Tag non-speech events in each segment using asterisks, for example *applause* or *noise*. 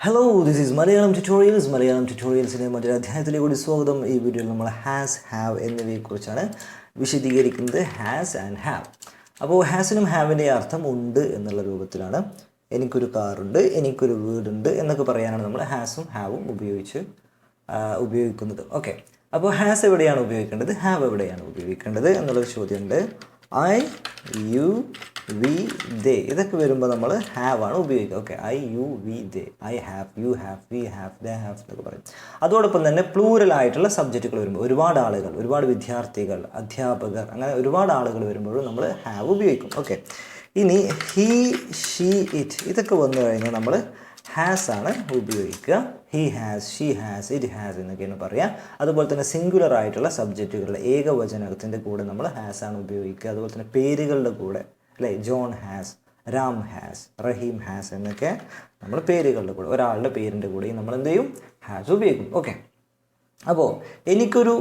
Hello this is Malayalam tutorials Malayalam ട്യൂട്ടോറിയൽസിന്റെ മറ്റൊരു അധ്യായത്തിലേക്ക് കൂടി സ്വാഗതം. ഈ വീഡിയോയിൽ നമ്മൾ ഹാസ് ഹാവ് എന്നിവയെക്കുറിച്ചാണ് വിശദീകരിക്കുന്നത്. ഹാസ് ആൻഡ് ഹാവ് അപ്പോൾ ഹാസിനും ഹാവിന്റെ അർത്ഥം ഉണ്ട് എന്നുള്ള രൂപത്തിലാണ്. എനിക്കൊരു കാറുണ്ട് എനിക്കൊരു വീടുണ്ട് എന്നൊക്കെ പറയാനാണ് നമ്മൾ ഹാസും ഹാവും ഉപയോഗിച്ച് ഉപയോഗിക്കുന്നത്. ഓക്കെ അപ്പോൾ ഹാസ് എവിടെയാണ് ഉപയോഗിക്കേണ്ടത്? ഹാവ് എവിടെയാണ് ഉപയോഗിക്കേണ്ടത്? എന്നുള്ളൊരു ചോദ്യമുണ്ട്. ഐ യു വി ദേ ഇതൊക്കെ വരുമ്പോൾ നമ്മൾ ഹാവ് ആണ് ഉപയോഗിക്കുക. Okay I you we they I have you have we have they have എന്നൊക്കെ പറയും. അതോടൊപ്പം തന്നെ പ്ലൂറൽ ആയിട്ടുള്ള സബ്ജക്റ്റുകൾ വരുമ്പോൾ ഒരുപാട് ആളുകൾ ഒരുപാട് വിദ്യാർത്ഥികൾ അധ്യാപകർ അങ്ങനെ ഒരുപാട് ആളുകൾ വരുമ്പോഴും നമ്മൾ ഹാവ് ഉപയോഗിക്കും. ഓക്കെ ഇനി ഹീ ഷീ ഇറ്റ് ഇതൊക്കെ വന്നു കഴിഞ്ഞാൽ നമ്മൾ ഹാസ് ആണ് ഉപയോഗിക്കുക. He has she has it has എന്നൊക്കെയാണ് പറയുക അതുപോലെ തന്നെ സിംഗുലർ ആയിട്ടുള്ള സബ്ജക്റ്റുകളുടെ ഏകവചനത്തിന്റെ കൂടെ നമ്മൾ ഹാസ് ആണ് ഉപയോഗിക്കുക. അതുപോലെ തന്നെ പേരുകളുടെ കൂടെ അല്ലേ? John has Ram has Rahim has എന്നൊക്കെ നമ്മൾ പേരുകളുടെ കൂടെ ഒരാളുടെ പേരിന്റെ കൂടെയും നമ്മൾ എന്ത് ചെയ്യും? ഹാസ് ഉപയോഗിക്കും. ഓക്കെ അപ്പോൾ എനിക്കൊരു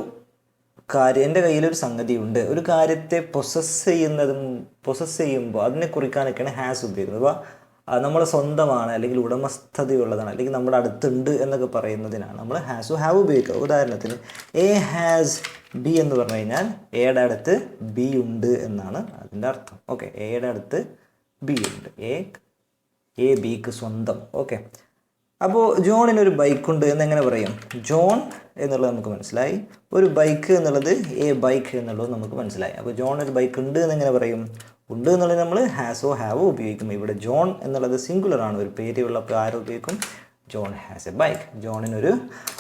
കാര്യം എന്റെ കയ്യിലൊരു സംഗതിയുണ്ട്. ഒരു കാര്യത്തെ പൊസസ് ചെയ്യുന്നതും പൊസസ് ചെയ്യുമ്പോൾ അതിനെ കുറിക്കാനൊക്കെയാണ് ഹാസ് ഉപയോഗിക്കുന്നത്. അപ്പോൾ നമ്മൾ സ്വന്തമാണ് അല്ലെങ്കിൽ ഉടമസ്ഥതയുള്ളതാണ് അല്ലെങ്കിൽ നമ്മുടെ അടുത്തുണ്ട് എന്നൊക്കെ പറയുന്നതിനാണ് നമ്മൾ ഹാസ് ഹാവ് ഉപയോഗിക്കുക. ഉദാഹരണത്തിന് എ ഹാസ് ബി എന്ന് പറഞ്ഞു കഴിഞ്ഞാൽ എയുടെ അടുത്ത് ബി ഉണ്ട് എന്നാണ് അതിന്റെ അർത്ഥം. ഓക്കെ എയുടെ അടുത്ത് ബി ഉണ്ട്. എ എ ബിക്ക് സ്വന്തം. ഓക്കെ അപ്പോൾ ജോണിന് ഒരു ബൈക്കുണ്ട് എന്നെങ്ങനെ പറയും? ജോൺ എന്നുള്ളത് നമുക്ക് മനസ്സിലായി. ഒരു ബൈക്ക് എന്നുള്ളത് എ ബൈക്ക് എന്നുള്ളത് നമുക്ക് മനസ്സിലായി. അപ്പോൾ ജോൺ ഒരു ബൈക്ക് ഉണ്ട് എന്നെങ്ങനെ പറയും? ഉണ്ട് എന്നുള്ളത് നമ്മൾ ഹാസോ ഹാവോ ഉപയോഗിക്കും ഇവിടെ ജോൺ എന്നുള്ളത് സിംഗുലർ ആണ്. ഒരു പേര് ഉള്ളപ്പോൾ ആരോ ഉപയോഗിക്കും. ജോൺ ഹാസ് എ ബൈക്ക് ജോണിനൊരു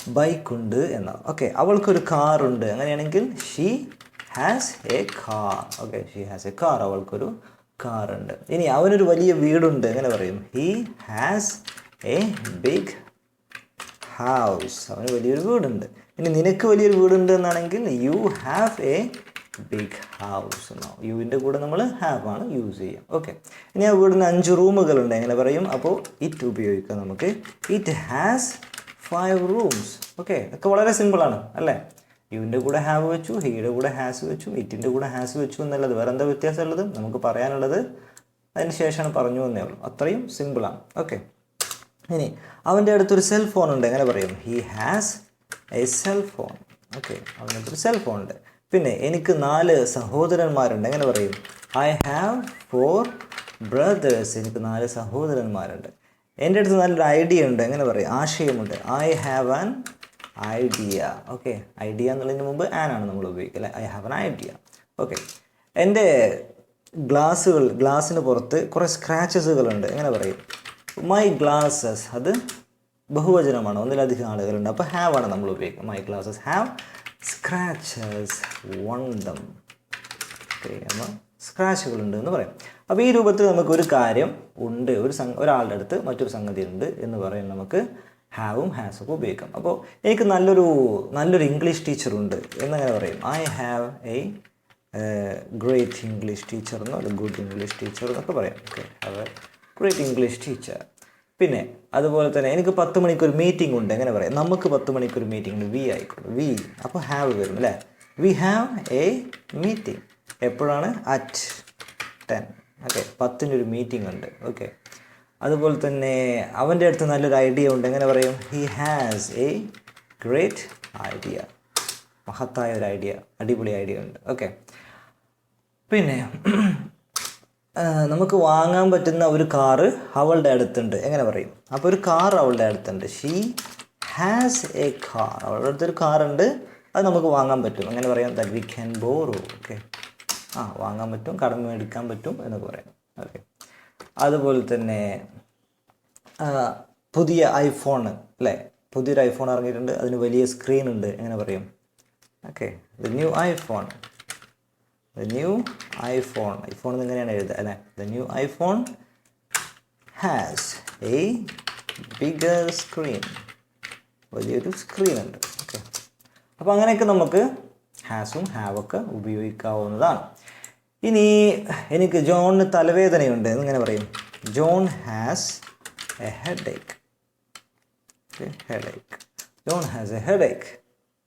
ബൈക്ക് ഉണ്ട് എന്നാണ്. ഓക്കെ അവൾക്കൊരു കാറുണ്ട് അങ്ങനെയാണെങ്കിൽ she has a car okay she has a car അവൾക്കൊരു കാറുണ്ട് ഇനി അവനൊരു വലിയ വീടുണ്ട്. എങ്ങനെ പറയും? He has a big house അവന് വലിയൊരു വീടുണ്ട്. ഇനി നിനക്ക് വലിയൊരു വീടുണ്ട് എന്നാണെങ്കിൽ you have a big house എന്നോ. യുവിന്റെ കൂടെ നമ്മൾ ഹാവ് ആണ് യൂസ് ചെയ്യാം. ഓക്കെ ഇനി ആ വീടിന് അഞ്ച് റൂമുകളുണ്ട്. എങ്ങനെ പറയും? അപ്പോൾ ഇറ്റ് ഉപയോഗിക്കാം നമുക്ക്. It has five rooms okay ഒക്കെ വളരെ സിമ്പിളാണ് അല്ലേ? യുവിന്റെ കൂടെ ഹാവ് വെച്ചു ഹീയുടെ കൂടെ ഹാസ് വെച്ചു ഇറ്റിന്റെ കൂടെ ഹാസ് വെച്ചു എന്നുള്ളത് വേറെ എന്താ വ്യത്യാസമുള്ളത്? നമുക്ക് പറയാനുള്ളത് അതിന് ശേഷമാണ് പറഞ്ഞു എന്നേ ഉള്ളൂ. അത്രയും സിമ്പിളാണ് ഓക്കെ ഇനി അവന്റെ അടുത്തൊരു സെൽ ഫോൺ ഉണ്ട്. എങ്ങനെ പറയും? He has a cell phone okay അവന്റെ അടുത്തൊരു സെൽ ഫോൺ ഉണ്ട്. പിന്നെ എനിക്ക് നാല് സഹോദരന്മാരുണ്ട്. എങ്ങനെ പറയും? ഐ ഹാവ് ഫോർ ബ്രദേഴ്സ് എനിക്ക് നാല് സഹോദരന്മാരുണ്ട്. എന്റെ അടുത്ത് നല്ലൊരു ഐഡിയ ഉണ്ട്. എങ്ങനെ പറയും? ആശയമുണ്ട്. I have an idea okay idea എന്നുള്ളതിന് മുമ്പ് ആൻ ആണ് നമ്മൾ ഉപയോഗിക്കുക I have an idea okay എന്റെ ഗ്ലാസ്സുകൾ ഗ്ലാസ്സിന് പുറത്ത് കുറേ സ്ക്രാച്ചസുകളുണ്ട് എങ്ങനെ പറയും? മൈ ഗ്ലാസസ് അത് ബഹുവചനമാണ്. ഒന്നിലധികം ആളുകളുണ്ട്. അപ്പോൾ ഹാവ് ആണ് നമ്മൾ ഉപയോഗിക്കുക. മൈ ഗ്ലാസസ് ഹാവ് സ്ക്രാച്ചസ് വൺ ദം അപ്പോൾ സ്ക്രാച്ചുകളുണ്ട് എന്ന് പറയും. അപ്പോൾ ഈ രൂപത്തിൽ നമുക്ക് ഒരു കാര്യം ഉണ്ട്. ഒരു സംഗ ഒരാളുടെ അടുത്ത് മറ്റൊരു സംഗതി ഉണ്ട് എന്ന് പറയാൻ നമുക്ക് ഹാവും ഹാസ് ഒക്കെ ഉപയോഗിക്കാം. അപ്പോൾ എനിക്ക് നല്ലൊരു നല്ലൊരു ഇംഗ്ലീഷ് ടീച്ചറുണ്ട് എന്നങ്ങനെ പറയും. I have a great English teacher എന്നോ അല്ലെങ്കിൽ ഗുഡ് ഇംഗ്ലീഷ് ടീച്ചർ എന്നൊക്കെ പറയാം. Okay have a great English teacher പിന്നെ അതുപോലെ തന്നെ എനിക്ക് പത്ത് മണിക്കൊരു മീറ്റിംഗ് ഉണ്ട്. എങ്ങനെ പറയാം? നമുക്ക് പത്ത് മണിക്കൊരു മീറ്റിംഗ് ഉണ്ട്. വി ആയിക്കോട്ടെ. വി അപ്പോൾ ഹാവ് വരും അല്ലേ? വി ഹാവ് എ മീറ്റിംഗ് എപ്പോഴാണ്? അറ്റ് ടെൻ ഓക്കെ പത്തിന്റെ ഒരു മീറ്റിംഗ് ഉണ്ട്. ഓക്കെ അതുപോലെ തന്നെ അവന്റെ അടുത്ത് നല്ലൊരു ഐഡിയ ഉണ്ട്. എങ്ങനെ പറയും? He has a great idea മഹത്തായ ഒരു ഐഡിയ അടിപൊളി ഐഡിയ ഉണ്ട്. ഓക്കെ പിന്നെ നമുക്ക് വാങ്ങാൻ പറ്റുന്ന ഒരു കാറ് അവളുടെ അടുത്തുണ്ട്. എങ്ങനെ പറയും? അപ്പോൾ ഒരു കാർ അവളുടെ അടുത്തുണ്ട്. ഷീ ഹാസ് എ കാർ അവളുടെ അടുത്തൊരു കാറുണ്ട് അത് നമുക്ക് വാങ്ങാൻ പറ്റും. അങ്ങനെ പറയാം that we can borrow okay ആ വാങ്ങാൻ പറ്റും കടം മേടിക്കാൻ പറ്റും എന്നൊക്കെ പറയാം. ഓക്കെ അതുപോലെ തന്നെ പുതിയ ഐഫോൺ അല്ലേ? പുതിയൊരു ഐഫോൺ ഇറങ്ങിയിട്ടുണ്ട്. അതിന് വലിയ സ്ക്രീൻ ഉണ്ട്. എങ്ങനെ പറയും? Okay the new iPhone the new iPhone iPhone എങ്ങനെയാണ് എഴുതുക അല്ലേ? The new iPhone has a bigger screen വലിയൊരു സ്ക്രീൻ ഉണ്ട്. ഓക്കെ അപ്പോൾ അങ്ങനെയൊക്കെ നമുക്ക് ഹാസും ഹാവൊക്കെ ഉപയോഗിക്കാവുന്നതാണ്. ഇനി എനിക്ക് ജോണിന് തലവേദനയുണ്ട് എന്നിങ്ങനെ പറയും? John has a headache headache John has a headache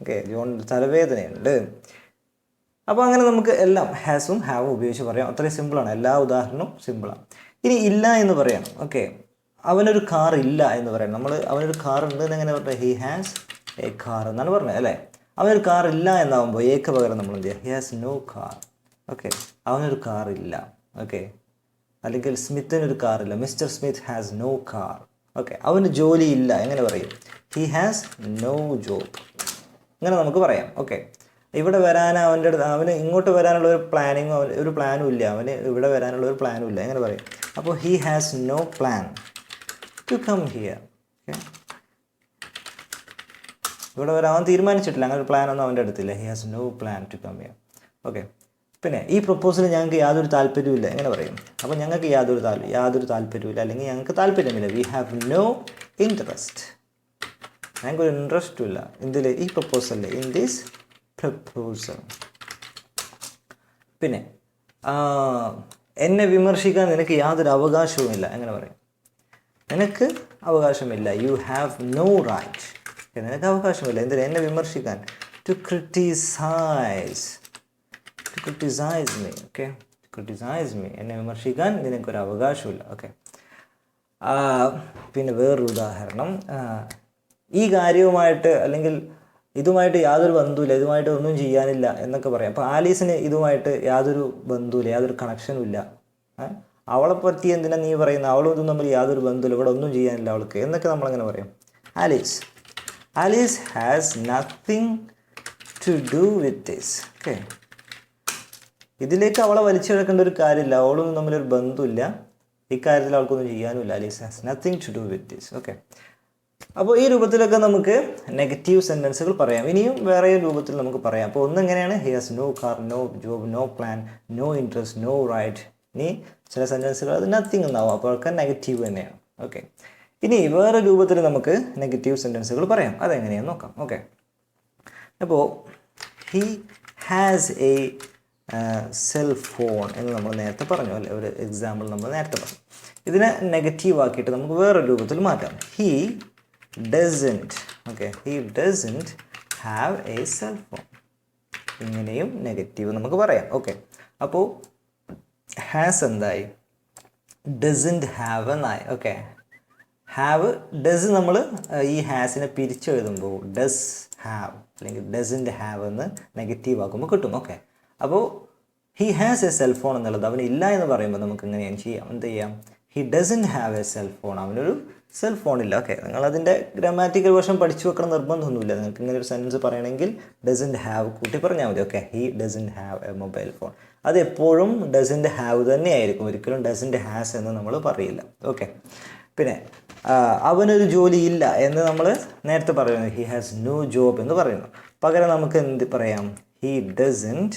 okay ജോണിന് തലവേദനയുണ്ട്. അപ്പോൾ അങ്ങനെ നമുക്ക് എല്ലാം ഹാസും ഹാവും ഉപയോഗിച്ച് പറയാം. അത്രയും സിമ്പിളാണ് എല്ലാ ഉദാഹരണവും സിമ്പിളാണ് ഇനി ഇല്ല എന്ന് പറയാം. ഓക്കെ അവനൊരു കാർ ഇല്ല എന്ന് പറയാം. നമ്മൾ അവനൊരു കാർ ഉണ്ട് എന്ന് എങ്ങനെ പറഞ്ഞത് ഹി ഹാസ് എ കാർ എന്നാണ് പറഞ്ഞത് അല്ലേ? അവനൊരു കാർ ഇല്ല എന്നാവുമ്പോൾ ഏക്ക് പകരം നമ്മൾ എന്ത് ചെയ്യുക he has no car okay അവനൊരു കാർ ഇല്ല. ഓക്കെ അല്ലെങ്കിൽ സ്മിത്തിനൊരു കാറില്ല mister Smith has no car okay അവന് ജോലി ഇല്ല. എങ്ങനെ പറയും? ഹി ഹാസ് നോ ജോബ് ഇങ്ങനെ നമുക്ക് പറയാം. ഓക്കെ ഇവിടെ വരാൻ അവന്റെ അടുത്ത് അവന് ഇങ്ങോട്ട് വരാനുള്ള ഒരു പ്ലാനിങ്ങോ ഒരു പ്ലാനും ഇല്ല. അവന് ഇവിടെ വരാനുള്ള ഒരു പ്ലാനും ഇല്ല. എങ്ങനെ പറയും? അപ്പോൾ he has no plan to come here okay ഇവിടെ വരാൻ അവൻ തീരുമാനിച്ചിട്ടില്ല. അങ്ങനെ ഒരു പ്ലാനൊന്നും അവന്റെ അടുത്തില്ല. He has no plan to come here okay പിന്നെ ഈ പ്രപ്പോസൽ ഞങ്ങൾക്ക് യാതൊരു താല്പര്യമില്ല എങ്ങനെ പറയും? അപ്പോൾ ഞങ്ങൾക്ക് യാതൊരു താൽ യാതൊരു താല്പര്യമില്ല അല്ലെങ്കിൽ ഞങ്ങൾക്ക് താല്പര്യമില്ല. വി ഹാവ് നോ ഇൻട്രസ്റ്റ് ഞങ്ങൾക്കൊരു ഇൻട്രസ്റ്റും ഇല്ല. ഇതിൽ ഈ പ്രപ്പോസലിൽ ഇൻ ദിസ് പ്രപ്പോസൽ പിന്നെ എന്നെ വിമർശിക്കാൻ നിനക്ക് യാതൊരു അവകാശവുമില്ല. എങ്ങനെ പറയും? നിനക്ക് അവകാശമില്ല. യു ഹാവ് നോ റൈറ്റ് നിനക്ക് അവകാശമില്ല. എന്തിനാ എന്നെ വിമർശിക്കാൻ? To criticise to criticise me okay criticise me എന്നെ വിമർശിക്കാൻ നിനക്കൊരു അവകാശമില്ല ഓക്കെ പിന്നെ വേറൊരു ഉദാഹരണം. ഈ കാര്യവുമായിട്ട് അല്ലെങ്കിൽ ഇതുമായിട്ട് യാതൊരു ബന്ധവുമില്ല ഇതുമായിട്ട് ഒന്നും ചെയ്യാനില്ല എന്നൊക്കെ പറയാം. അപ്പോൾ ആലീസിന് ഇതുമായിട്ട് യാതൊരു ബന്ധവുമില്ല യാതൊരു കണക്ഷനും ഇല്ല? അവളെ പറ്റി എന്തിനാ നീ പറയുന്നത് അവളും ഇതും തമ്മിൽ യാതൊരു ബന്ധമില്ല ഇവിടെ ഒന്നും ചെയ്യാനില്ല അവൾക്ക് എന്നൊക്കെ നമ്മളങ്ങനെ പറയും. Alice Alice has nothing to do with this okay ഇതിലേക്ക് അവളെ വലിച്ചു കിടക്കേണ്ട ഒരു കാര്യമില്ല അവളൊന്നും തമ്മിലൊരു ബന്ധമില്ല ഇക്കാര്യത്തിൽ അവൾക്കൊന്നും ചെയ്യാനുമില്ല Alice has nothing to do with this okay അപ്പോൾ ഈ രൂപത്തിലൊക്കെ നമുക്ക് നെഗറ്റീവ് സെന്റൻസുകൾ പറയാം. ഇനിയും വേറെ രൂപത്തിൽ നമുക്ക് പറയാം. അപ്പോൾ ഒന്ന് എങ്ങനെയാണ്? He has no car no job no plan no interest no right ഇനി ചില സെന്റൻസുകൾ അത് നത്തിങ് എന്നാവും അപ്പോൾ ഒക്കെ നെഗറ്റീവ് തന്നെയാണ്. ഓക്കെ ഇനി വേറെ രൂപത്തിൽ നമുക്ക് നെഗറ്റീവ് സെന്റൻസുകൾ പറയാം. അതെങ്ങനെയാണ് നോക്കാം. ഓക്കെ അപ്പോൾ he has a cell phone എന്ന് നമ്മൾ നേരത്തെ പറഞ്ഞു അല്ലേ? ഒരു എക്സാമ്പിൾ നമ്മൾ നേരത്തെ പറഞ്ഞു. ഇതിനെ നെഗറ്റീവ് ആക്കിയിട്ട് നമുക്ക് വേറൊരു രൂപത്തിൽ മാറ്റാം. He doesn't okay he doesn't have a cell phone ഇങ്ങനെയും നെഗറ്റീവ് നമുക്ക് പറയാം. ഓക്കെ അപ്പോൾ ഹാസ് എന്തായി? ഡസന്റ് ഹാവ് എന്നായി. ഓക്കെ ഹാവ് ഡസ് നമ്മൾ ഈ ഹാസിനെ പിരിച്ചെഴുതുമ്പോൾ ഡസ് ഹാവ് അല്ലെങ്കിൽ ഡസന്റ് ഹാവ് എന്ന് നെഗറ്റീവ് ആക്കുമ്പോൾ കിട്ടും. ഓക്കെ അപ്പോൾ he has a cell phone എന്നുള്ളത് അവന് ഇല്ല എന്ന് പറയുമ്പോൾ നമുക്ക് എങ്ങനെയാണ് ചെയ്യാം? എന്ത് ചെയ്യാം? He doesn't have a cellphone അവനൊരു സെൽഫോൺ ഇല്ല. ഓക്കെ നിങ്ങളതിന്റെ ഗ്രാമാറ്റിക്കൽ വേർഷൻ പഠിച്ചു വെക്കണം നിർബന്ധമൊന്നുമില്ല. നിങ്ങൾക്ക് ഇങ്ങനെ ഒരു സെന്റൻസ് പറയണമെങ്കിൽ ഡസൻ ഹാവ് കൂട്ടി പറഞ്ഞാൽ മതി. Okay he doesn't have a mobile phone അത് എപ്പോഴും ഹാവ് ഹാവ് തന്നെയായിരിക്കും. ഒരിക്കലും ഡസന്റ് ഹാസ് എന്ന് നമ്മൾ പറയില്ല. ഓക്കെ പിന്നെ അവനൊരു ജോലി ഇല്ല എന്ന് നമ്മൾ നേരത്തെ പറയുന്നു. ഹി ഹാസ് നോ ജോബ് എന്ന് പറയുന്നു. പകരം നമുക്ക് എന്ത് പറയാം? He doesn't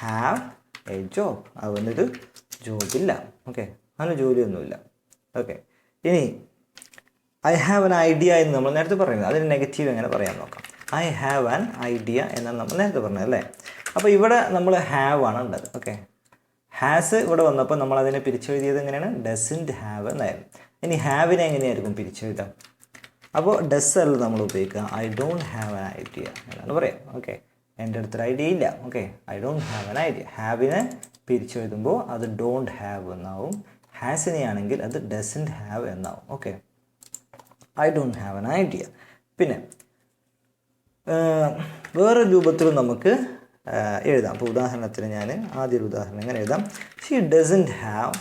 have a job അവനൊരു ജോബില്ല ഓക്കെ അവന് ജോലിയൊന്നുമില്ല. ഓക്കെ ഇനി ഐ ഹാവ് ആൻ ഐഡിയ എന്ന് നമ്മൾ നേരത്തെ പറയുന്നത്. അതിന് നെഗറ്റീവ് എങ്ങനെ പറയാൻ നോക്കാം? ഐ ഹാവ് ആൻ ഐഡിയ എന്നാണ് നമ്മൾ നേരത്തെ പറഞ്ഞത് അല്ലേ? അപ്പോൾ ഇവിടെ നമ്മൾ ഹാവ് ആണ് ഉള്ളത്. ഓക്കെ ഹാസ് ഇവിടെ വന്നപ്പോൾ നമ്മൾ അതിനെ പിരിച്ചെഴുതിയത് എങ്ങനെയാണ്? ഡസിന്റ് ഹാവ് എന്നായിരുന്നു ഇനി ഹാവിനെ എങ്ങനെയായിരിക്കും പിരിച്ചെഴുതാം? അപ്പോൾ ഡസ് അല്ല നമ്മൾ ഉപയോഗിക്കുക. I don't have an idea എന്നാണ് പറയാം ഓക്കെ എന്റെ അടുത്തൊരു ഐഡിയ ഇല്ല. Okay I don't have an idea ഹാവിനെ പിരിച്ചെഴുതുമ്പോൾ അത് ഡോണ്ട് ഹാവ് എന്നാവും. ഹാസിനെ ആണെങ്കിൽ അത് ഡസന്റ് ഹാവ് എന്നാവും. Okay I don't have an idea പിന്നെ വേറെ രൂപത്തിൽ നമുക്ക് എഴുതാം. അപ്പോൾ ഉദാഹരണത്തിന് ഞാൻ ആദ്യ ഒരു ഉദാഹരണം എങ്ങനെ എഴുതാം. She doesn't have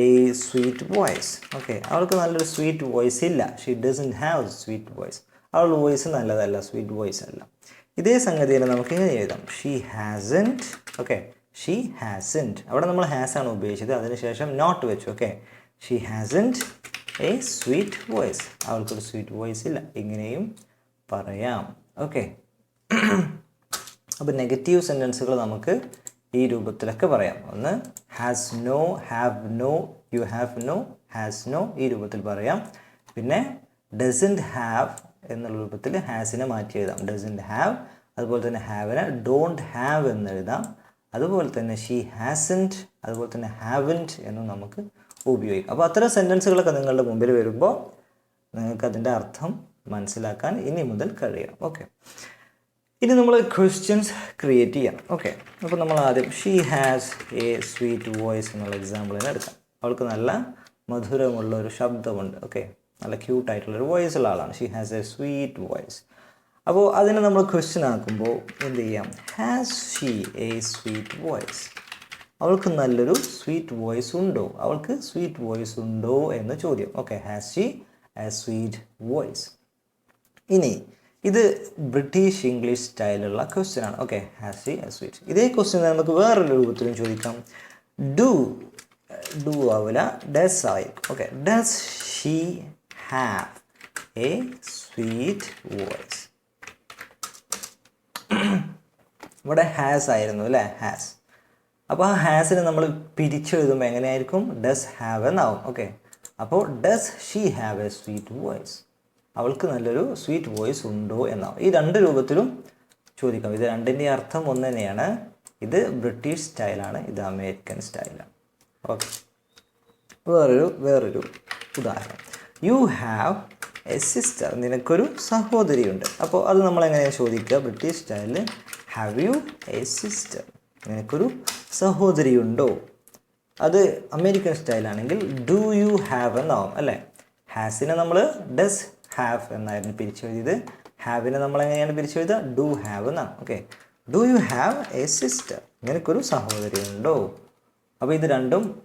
a sweet voice okay അവൾക്ക് നല്ലൊരു സ്വീറ്റ് വോയിസ് ഇല്ല. She doesn't have sweet voice അവളുടെ വോയിസ് നല്ലതല്ല സ്വീറ്റ് വോയിസ് അല്ല. ഇതേ സംഗതിയിൽ നമുക്ക് ഇങ്ങനെ എഴുതാം. She hasn't okay she hasn't അവിടെ നമ്മൾ ഹാസ് ആണ് ഉപയോഗിച്ചത്. അതിനുശേഷം നോട്ട് വെച്ചു. Okay she hasn't a sweet voice അവൾക്കൊരു സ്വീറ്റ് വോയിസ് ഇല്ല. ഇങ്ങനെയും പറയാം. ഓക്കെ അപ്പോൾ നെഗറ്റീവ് സെന്റൻസുകൾ നമുക്ക് ഈ രൂപത്തിലൊക്കെ പറയാം. ഒന്ന് has no have no you have no has no ഈ രൂപത്തിൽ പറയാം. പിന്നെ ഡസന്റ് ഹാവ് എന്നുള്ള രൂപത്തിൽ ഹാസിനെ മാറ്റി എഴുതാം. ഡസന്റ് ഹാവ് അതുപോലെ തന്നെ ഹാവിനെ ഡോണ്ട് ഹാവ് എന്ന് എഴുതാം. അതുപോലെ തന്നെ ഷീ ഹാസന്റ് അതുപോലെ തന്നെ ഹാവന്റ് എന്നും നമുക്ക് ഉപയോഗിക്കാം. അപ്പോൾ അത്തരം സെന്റൻസുകളൊക്കെ നിങ്ങളുടെ മുമ്പിൽ വരുമ്പോൾ നിങ്ങൾക്ക് അതിന്റെ അർത്ഥം മനസ്സിലാക്കാൻ ഇനി മുതൽ കഴിയണം. ഓക്കെ ഇനി നമ്മൾ ക്വസ്റ്റ്യൻസ് ക്രിയേറ്റ് ചെയ്യണം ഓക്കെ അപ്പോൾ നമ്മൾ ആദ്യം she has a sweet voice എന്നുള്ള എക്സാമ്പിളിനെ എടുക്കാം. അവൾക്ക് നല്ല മധുരമുള്ള ഒരു ശബ്ദമുണ്ട്. ഓക്കെ നല്ല ക്യൂട്ടായിട്ടുള്ളൊരു വോയിസ് ഉള്ള ആളാണ്. She has a sweet voice അപ്പോൾ അതിനെ നമ്മൾ ക്വസ്റ്റ്യൻ ആക്കുമ്പോൾ എന്ത് ചെയ്യാം? Has she a sweet voice അവൾക്ക് നല്ലൊരു സ്വീറ്റ് വോയിസ് ഉണ്ടോ? അവൾക്ക് സ്വീറ്റ് വോയിസ് ഉണ്ടോ എന്ന ചോദ്യം. Okay has she a sweet voice ഇനി ഇത് ബ്രിട്ടീഷ് ഇംഗ്ലീഷ് സ്റ്റൈലുള്ള ക്വസ്റ്റ്യൻ ആണ്. Okay has she a sweet ഇതേ ക്വസ്റ്റ്യൻ നമുക്ക് വേറൊരു രൂപത്തിലും ചോദിക്കാം. ഡു ഡു ആവില്ല ഡസ് ആയി okay does she have a sweet voice *clears throat* ഇവിടെ ഹാസ് ആയിരുന്നു അല്ലേ? ഹാസ് അപ്പോൾ ആ ഹാസിനെ നമ്മൾ പിരിച്ചു പിരിച്ചെഴുതുമ്പോൾ എങ്ങനെയായിരിക്കും? ഡസ് ഹാവ് എന്നാവും. ഓക്കെ അപ്പോൾ does she have a sweet voice അവൾക്ക് നല്ലൊരു സ്വീറ്റ് വോയിസ് ഉണ്ടോ എന്നാവും. ഈ രണ്ട് രൂപത്തിലും ചോദിക്കാം. ഇത് രണ്ടിന്റെ അർത്ഥം ഒന്ന് തന്നെയാണ്. ഇത് ബ്രിട്ടീഷ് സ്റ്റൈലാണ് ഇത് അമേരിക്കൻ സ്റ്റൈലാണ് ഓക്കെ വേറൊരു വേറൊരു ഉദാഹരണം. യു ഹാവ് എ സിസ്റ്റർ നിനക്കൊരു സഹോദരിയുണ്ട്. അപ്പോൾ അത് നമ്മൾ എങ്ങനെയാണ് ചോദിക്കുക? ബ്രിട്ടീഷ് സ്റ്റൈലിൽ ഹാവ് യു എ സിസ്റ്റർ നിനക്കൊരു സഹോദരിയുണ്ടോ? അത് അമേരിക്കൻ സ്റ്റൈലാണെങ്കിൽ ഡു യു ഹാവ് എന്നാവും അല്ലേ? ഹാസിനെ നമ്മൾ ഡസ് ഹാവ് എന്നായിരുന്നു പിരിച്ചെഴുതിയത്. ഹാവിനെ നമ്മൾ എങ്ങനെയാണ് പിരിച്ചെഴുതുക? ഡു ഹാവ് എന്നാണ്. Okay do you have a sister നിനക്കൊരു സഹോദരിയുണ്ടോ? അപ്പോൾ ഇത് രണ്ടും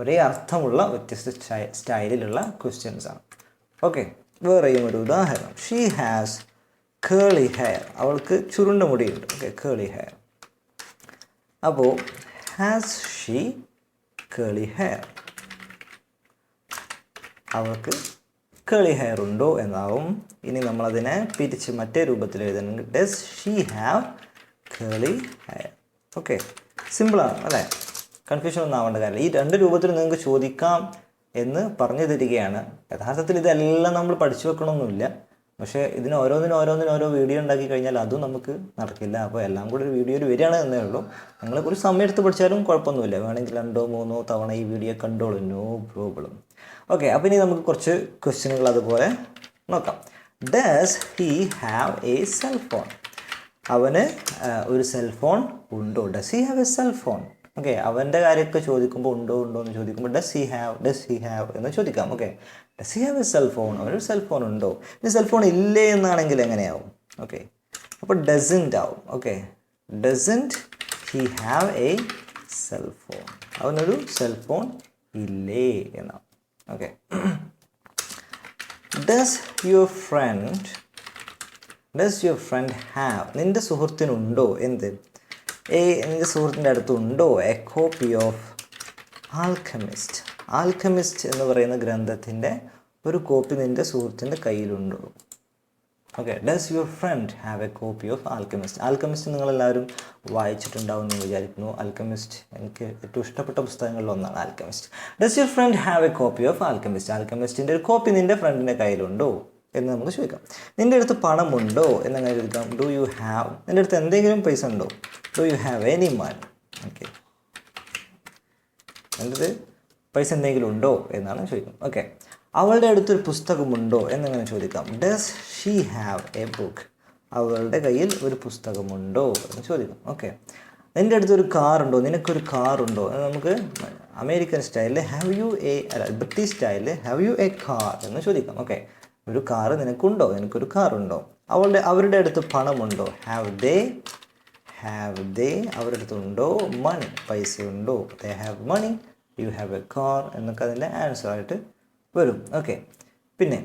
ഒരേ അർത്ഥമുള്ള വ്യത്യസ്ത സ്റ്റൈലിലുള്ള ക്വസ്റ്റ്യൻസ് ആണ്. ഓക്കെ വേറെയും ഒരു ഉദാഹരണം. ഷീ ഹാസ് കേളി ഹെയർ അവൾക്ക് ചുരുണ്ട മുടിയുണ്ട്. ഓക്കെ കേളി ഹെയർ അപ്പോൾ ഹാസ് ഷീ കേളി ഹെയർ അവൾക്ക് കേളി ഹെയർ ഉണ്ടോ എന്നാവും. ഇനി നമ്മളതിനെ പിരിച്ച് മറ്റേ രൂപത്തിൽ എഴുതണമെങ്കിൽ does she have curly hair okay സിമ്പിളാണ് അല്ലേ? കൺഫ്യൂഷൻ ഒന്നും ആവേണ്ട കാര്യമില്ല. ഈ രണ്ട് രൂപത്തിൽ നിങ്ങൾക്ക് ചോദിക്കാം. എന്ന് പറഞ്ഞു തരികയാണ്. യഥാർത്ഥത്തിൽ ഇതെല്ലാം നമ്മൾ പഠിച്ചു വെക്കണമെന്നില്ല പക്ഷേ ഇതിന് ഓരോന്നിനും ഓരോന്നിനും ഓരോ വീഡിയോ ഉണ്ടാക്കി കഴിഞ്ഞാൽ അതും നമുക്ക് നടക്കില്ല. അപ്പോൾ എല്ലാം കൂടി ഒരു വീഡിയോയിൽ വരികയാണ് എന്നേ ഉള്ളൂ. നിങ്ങൾ ഒരു സമയം എടുത്ത് പഠിച്ചാലും കുഴപ്പമൊന്നുമില്ല. വേണമെങ്കിൽ രണ്ടോ മൂന്നോ തവണ ഈ വീഡിയോ കണ്ടോളൂ. No problem. ഓക്കെ അപ്പോൾ ഇനി നമുക്ക് കുറച്ച് ക്വസ്റ്റ്യനുകൾ അതുപോലെ നോക്കാം. Does he have a cell phone അവന് ഒരു സെൽ ഫോൺ ഉണ്ടോ? Does he have a cell phone okay അവന്റെ കാര്യമൊക്കെ ചോദിക്കുമ്പോൾ ഉണ്ടോ ഉണ്ടോ എന്ന് ചോദിക്കുമ്പോൾ does he have does he have എന്ന് ചോദിക്കാം. Okay does he have a cell phone അവനൊരു സെൽ ഫോൺ ഉണ്ടോ? ഇനി സെൽ ഫോൺ ഇല്ലേ എന്നാണെങ്കിൽ എങ്ങനെയാവും? ഓക്കെ അപ്പോൾ ഡസന്റ് ആവും. Okay doesn't he have a cellphone അവനൊരു സെൽഫോൺ ഇല്ലേ എന്നാവും okay does your friend does your friend have നിന്റെ സുഹൃത്തിനുണ്ടോ? എന്ത്? ഏ എന്റെ സുഹൃത്തിന്റെ അടുത്തുണ്ടോ a copy of Alchemist Alchemist എന്ന് പറയുന്ന ഗ്രന്ഥത്തിന്റെ ഒരു കോപ്പി നിന്റെ സുഹൃത്തിന്റെ കയ്യിലുണ്ടോ. Okay does your friend have a copy of Alchemist Alchemist നിങ്ങളെല്ലാവരും വായിച്ചിട്ടുണ്ടാവും എന്ന് വിചാരിക്കുന്നു. ആൽക്കമിസ്റ്റ് എനിക്ക് ഏറ്റവും ഇഷ്ടപ്പെട്ട പുസ്തകങ്ങളിൽ ഒന്നാണ് Alchemist does your friend have a copy of Alchemist ആൽക്കമിസ്റ്റിന്റെ ഒരു കോപ്പി നിന്റെ ഫ്രണ്ടിന്റെ കയ്യിലുണ്ടോ? എന്ന് നമുക്ക് ചോദിക്കാം. നിന്റെ അടുത്ത് പണമുണ്ടോ? എന്നങ്ങനെ ചോദിക്കാം. ഡു യു ഹാവ് നിന്റെ അടുത്ത് എന്തെങ്കിലും പൈസ ഉണ്ടോ? Do you have any money okay എന്റെ പൈസ എന്തെങ്കിലും ഉണ്ടോ? എന്നാണ് ചോദിക്കുന്നത്. ഓക്കെ അവളുടെ അടുത്തൊരു പുസ്തകമുണ്ടോ? എന്നങ്ങനെ ചോദിക്കാം. Does she have a book അവളുടെ കയ്യിൽ ഒരു പുസ്തകമുണ്ടോ? എന്ന് ചോദിക്കാം. ഓക്കെ നിന്റെ അടുത്തൊരു കാറുണ്ടോ നിനക്കൊരു കാറുണ്ടോ എന്ന് നമുക്ക് അമേരിക്കൻ സ്റ്റൈലിൽ ഹാവ് യു എ അല്ല ബ്രിട്ടീഷ് സ്റ്റൈലിൽ ഹാവ് യു എ കാർ എന്ന് ചോദിക്കാം. ഓക്കെ ഒരു കാറ് നിനക്കുണ്ടോ? നിനക്കൊരു കാറുണ്ടോ അവളുടെ അവരുടെ അടുത്ത് പണമുണ്ടോ? ഹാവ് ദേ ഹാവ് ദേ അവരുടെ അടുത്ത് ഉണ്ടോ മണി പൈസ ഉണ്ടോ they have money you have a car എന്നൊക്കെ അതിന്റെ ആൻസർ ആയിട്ട് വരും. ഓക്കെ പിന്നെ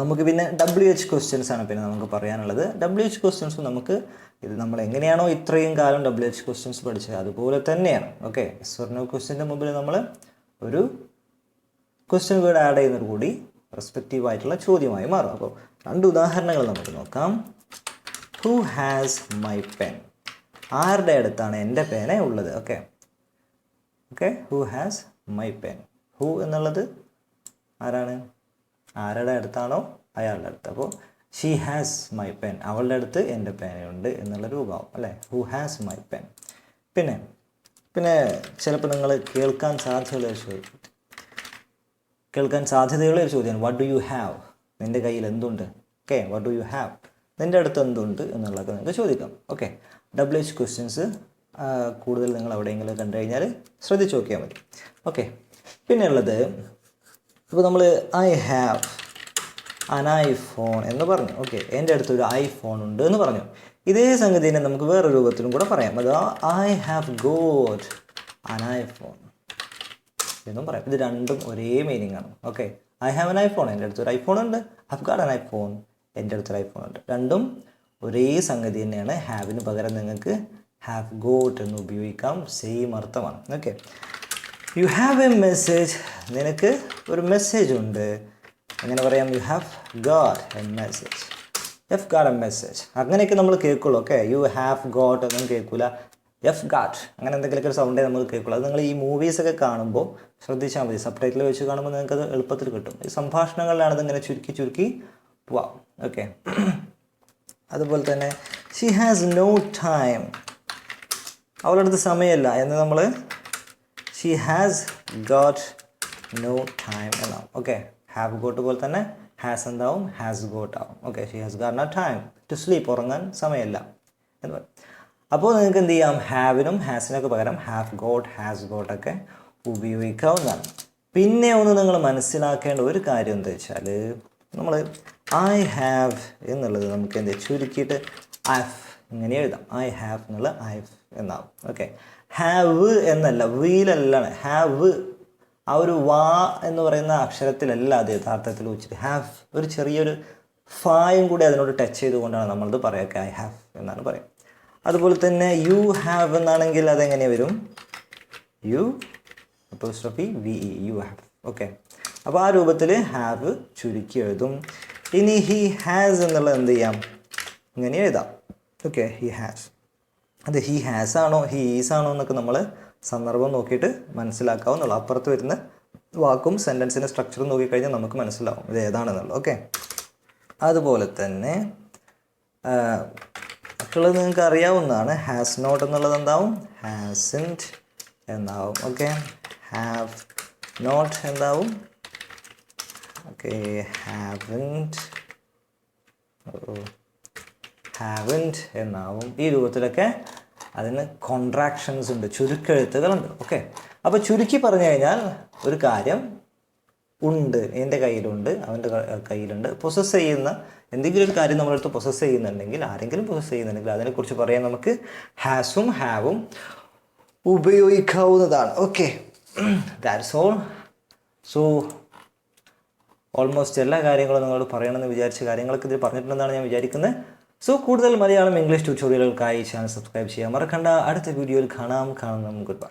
നമുക്ക് പിന്നെ ഡബ്ല്യു എച്ച് ക്വസ്റ്റ്യൻസ് ആണ് പിന്നെ നമുക്ക് പറയാനുള്ളത്. ഡബ്ല്യു എച്ച് ക്വസ്റ്റ്യൻസ് നമുക്ക് ഇത് നമ്മൾ എങ്ങനെയാണോ ഇത്രയും കാലം ഡബ്ല്യു എച്ച് ക്വസ്റ്റ്യൻസ് പഠിച്ചത്? അതുപോലെ തന്നെയാണ്. ഓക്കെ സ്വർണ ക്വസ്റ്റ്യന്റെ മുമ്പിൽ നമ്മൾ ഒരു ക്വസ്റ്റ്യൻ വേർഡ് ആഡ് ചെയ്യുന്നത് കൂടി റെസ്പെക്റ്റീവ് ആയിട്ടുള്ള ചോദ്യമായി മാറും. അപ്പോൾ രണ്ട് ഉദാഹരണങ്ങൾ നമുക്ക് നോക്കാം. ഹു ഹാസ് മൈ പെൻ ആരുടെ അടുത്താണ് എന്റെ പേന ഉള്ളത്? Okay okay who has my pen who എന്നുള്ളത് ആരാണ്? ആരുടെ അടുത്താണോ? അയാളുടെ അടുത്ത്. അപ്പോൾ ഷീ ഹാസ് മൈ പെൻ അവളുടെ അടുത്ത് എന്റെ പേനയുണ്ട് എന്നുള്ള രൂപമാവും അല്ലേ? ഹു ഹാസ് മൈ പെൻ പിന്നെ പിന്നെ ചിലപ്പോൾ നിങ്ങൾ കേൾക്കാൻ സാധ്യതയുള്ള ഒരു കേൾക്കാൻ സാധ്യതയുള്ള ഒരു ചോദ്യമാണ്. വാട്ട് ഡു യു ഹാവ് നിന്റെ കയ്യിൽ എന്തുണ്ട്? Okay what do you have നിന്റെ അടുത്ത് എന്തുണ്ട് എന്നുള്ളതൊക്കെ നിങ്ങൾക്ക് ചോദിക്കാം. ഓക്കെ ഡബ്ല്യു എച്ച് ക്വസ്റ്റ്യൻസ് കൂടുതൽ നിങ്ങൾ എവിടെയെങ്കിലും കണ്ടു കഴിഞ്ഞാൽ ശ്രദ്ധിച്ച് നോക്കിയാൽ മതി. ഓക്കെ പിന്നെ ഉള്ളത് ഇപ്പോൾ നമ്മൾ ഐ ഹാവ് അൻ ഐഫോൺ എന്ന് പറഞ്ഞു. ഓക്കെ എന്റെ അടുത്തൊരു ഐഫോൺ ഉണ്ട് എന്ന് പറഞ്ഞു. ഇതേ സംഗതിനെ നമുക്ക് വേറെ രൂപത്തിലും കൂടെ പറയാം. അത് I have got an iPhone എന്നും പറയാം. ഇത് രണ്ടും ഒരേ മീനിങ് ആണ്. Okay I have an iPhone എന്റെ അടുത്തൊരു ഐഫോൺ ഉണ്ട്. ഹവ് ഗാഡ് എൻ ഐഫോൺ എന്റെ അടുത്തൊരു ഐഫോൺ ഉണ്ട്. രണ്ടും ഒരേ സംഗതി തന്നെയാണ്. ഹാവിന് പകരം നിങ്ങൾക്ക് ഹാവ് ഗോട്ട് എന്ന് ഉപയോഗിക്കാം. സെയിം അർത്ഥമാണ്. Okay you have a message നിനക്ക് ഒരു മെസ്സേജ് ഉണ്ട്. എങ്ങനെ പറയാം? You have got a message if got a message അങ്ങനെയൊക്കെ നമ്മൾ കേൾക്കുള്ളൂ. ഓക്കെ യു ഹാവ് ഗോട്ട് ഒന്നും കേൾക്കില്ല എഫ് ഗാഡ് അങ്ങനെ എന്തെങ്കിലുമൊക്കെ ഒരു സൗണ്ടേ നമുക്ക് കേൾക്കുള്ളൂ. അത് നിങ്ങൾ ഈ മൂവീസൊക്കെ കാണുമ്പോൾ ശ്രദ്ധിച്ചാൽ മതി. സബ് ടൈറ്റിൽ വെച്ച് കാണുമ്പോൾ നിങ്ങൾക്ക് അത് എളുപ്പത്തിൽ കിട്ടും. ഈ സംഭാഷണങ്ങളിലാണ് ഇതിങ്ങനെ ചുരുക്കി ചുരുക്കി പോവാം. ഓക്കെ അതുപോലെ തന്നെ ഷി ഹാസ് നോ ടൈം അവളുടെ അടുത്ത് സമയമില്ല എന്ന് നമ്മൾ she has got no time എന്നാവും. ഓക്കെ ഹാവ് ഗോട്ട് പോലെ തന്നെ ഹാസ് എന്താവും? ഹാസ് ഗോട്ട് ആവും. Okay she has got no time to sleep ഉറങ്ങാൻ സമയമില്ല. എന്ന് പറയും. അപ്പോൾ നിങ്ങൾക്ക് എന്ത് ചെയ്യാം? ഹാവിനും ഹാസിനൊക്കെ പകരം ഹാവ് ഗോട്ട് ഹാസ് ഗോട്ടൊക്കെ ഉപയോഗിക്കാവുന്നതാണ്. പിന്നെ ഒന്ന് നിങ്ങൾ മനസ്സിലാക്കേണ്ട ഒരു കാര്യം എന്താ വെച്ചാൽ നമ്മൾ ഐ ഹാവ് എന്നുള്ളത് നമുക്ക് എന്ത് ചുരുക്കിയിട്ട് ഐഫ് ഇങ്ങനെ എഴുതാം. ഐ ഹാവ് എന്നുള്ള ഐഫ് എന്നാവും. ഓക്കെ ഹാവ് എന്നല്ല വീലല്ലാണ്. ഹാവ് ആ ഒരു വാ എന്ന് പറയുന്ന അക്ഷരത്തിലല്ല അത് യഥാർത്ഥത്തിൽ വെച്ചിട്ട് ഹാവ് ഒരു ചെറിയൊരു ഫായും കൂടി അതിനോട് ടച്ച് ചെയ്തുകൊണ്ടാണ് നമ്മളത് പറയുക. ഐ ഹാവ് എന്നാണ് പറയുക. അതുപോലെ തന്നെ യു ഹാവ് എന്നാണെങ്കിൽ അതെങ്ങനെ വരും? You apostrophe V E you have okay അപ്പോൾ ആ രൂപത്തിൽ ഹാവ് ചുരുക്കി എഴുതും. ഇനി ഹി ഹാസ് എന്നുള്ളത് എന്ത് ചെയ്യാം? ഇങ്ങനെ എഴുതാം. ഓക്കെ ഹി ഹാസ് അത് ഹി ഹാസ് ആണോ ഹി ഈസ് ആണോ എന്നൊക്കെ നമ്മൾ സന്ദർഭം നോക്കിയിട്ട് മനസ്സിലാക്കാവുന്നുള്ളൂ അപ്പുറത്ത് വരുന്ന വാക്കും സെന്റൻസിന്റെ സ്ട്രക്ചറും നോക്കിക്കഴിഞ്ഞാൽ നമുക്ക് മനസ്സിലാവും ഇത് ഏതാണെന്നുള്ളത്. ഓക്കെ അതുപോലെ തന്നെ മറ്റുള്ളത് നിങ്ങൾക്ക് അറിയാവുന്നതാണ്. ഹാസ് നോട്ട് എന്നുള്ളത് എന്താവും? ഹാസിന്റ് എന്നാവും. ഓക്കെ ഹാവ് നോട്ട് എന്താവും? ഓക്കെ ഹാവന്റ് ഹാവന്റ് എന്നാവും. ഈ രൂപത്തിലൊക്കെ അതിന് കോൺട്രാക്ഷൻസ് ഉണ്ട് ചുരുക്കെഴുത്തുകളുണ്ട്. ഓക്കെ അപ്പോൾ ചുരുക്കി പറഞ്ഞു കഴിഞ്ഞാൽ ഒരു കാര്യം ഉണ്ട്. എന്റെ കയ്യിലുണ്ട് അവന്റെ കയ്യിലുണ്ട്. പൊസസ് ചെയ്യുന്ന എന്തെങ്കിലും ഒരു കാര്യം നമ്മളടുത്ത് പ്രൊസസ്സ് ചെയ്യുന്നുണ്ടെങ്കിൽ ആരെങ്കിലും പ്രൊസസ്സ് ചെയ്യുന്നുണ്ടെങ്കിൽ അതിനെക്കുറിച്ച് പറയാൻ നമുക്ക് ഹാസും ഹാവും ഉപയോഗിക്കാവുന്നതാണ്. Okay that's all so almost എല്ലാ കാര്യങ്ങളും നിങ്ങളോട് പറയണമെന്ന് വിചാരിച്ച കാര്യങ്ങളൊക്കെ ഇതിൽ പറഞ്ഞിട്ടുണ്ടെന്നാണ് ഞാൻ വിചാരിക്കുന്നത്. സോ കൂടുതൽ മലയാളം ഇംഗ്ലീഷ് ട്യൂട്ടോറിയലുകൾക്കായി ചാനൽ സബ്സ്ക്രൈബ് ചെയ്യാൻ മറക്കണ്ട. അടുത്ത വീഡിയോയിൽ കാണാം. കാണാം ഗുഡ് ബൈ